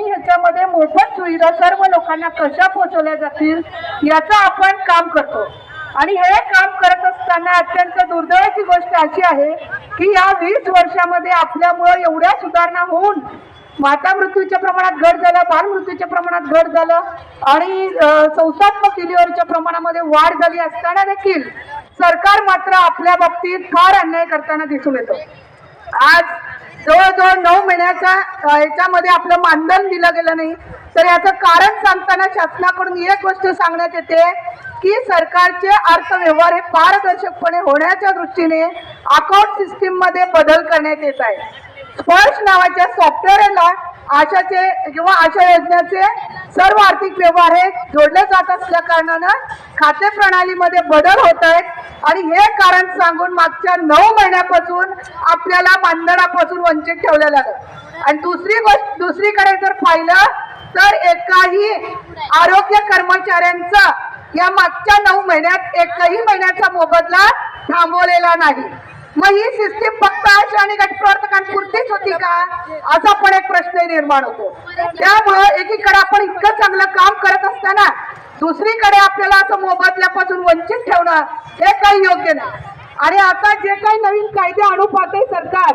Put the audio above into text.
कमी ह्याच्यामध्ये मोफत सुविधा सर्व लोकांना कशा पोहोचवल्या जातील याचं आपण काम करतो. आणि हे काम करत असताना अत्यंत दुर्दैवाची गोष्ट अशी आहे की या वीस वर्षामध्ये आपल्यामुळं एवढ्या सुधारणा होऊन माता मृत्यूच्या प्रमाणात घट झालं बाल मृत्यूच्या प्रमाणात घट झालं आणि संस्थात्मक डिलिव्हरीच्या प्रमाणामध्ये वाढ झाली असताना देखील सरकार मात्र आपल्या बाबतीत फार अन्याय करताना दिसून येतो. आज जवळजवळ नऊ महिन्याच्या याच्यामध्ये आपलं मानधन दिलं गेलं नाही. तर याचं कारण सांगताना शासनाकडून एक गोष्ट सांगण्यात येते की सरकारचे अर्थव्यवहार हे पारदर्शकपणे होण्याच्या दृष्टीने अकाउंट सिस्टीममध्ये बदल करण्यात येत आहे. स्पर्श नावाच्या सॉफ्टवेअरला आशाचे किंवा आशा योजनेचे सर्व आर्थिक व्यवहार हे जोडले जात असल्या कारणानं खाते प्रणालीमध्ये बदल होत आहेत. आणि हे कारण सांगून मागच्या नऊ महिन्यापासून आपल्याला मानधनापासून वंचित ठेवलं लागलं आणि दुसरी गोष्ट दुसरीकडे जर पाहिलं तर एकाही आरोग्य कर्मचाऱ्यांचा या मागच्या नऊ महिन्यात एकही महिन्याचा मोबदला थांबवलेला नाही. मग ही सिस्टीम फक्त आशा आणि गटप्रवर्तकांपुरतीच होती का? असा पण एक प्रश्न निर्माण होतो. त्यामुळं एकीकडे इतकं चांगलं काम करत असताना दुसरीकडे आपल्याला असं मोबदल्यापासून वंचित ठेवणं हे काही योग्य नाही. आणि आता जे काही नवीन कायदे आणू पाहते सरकार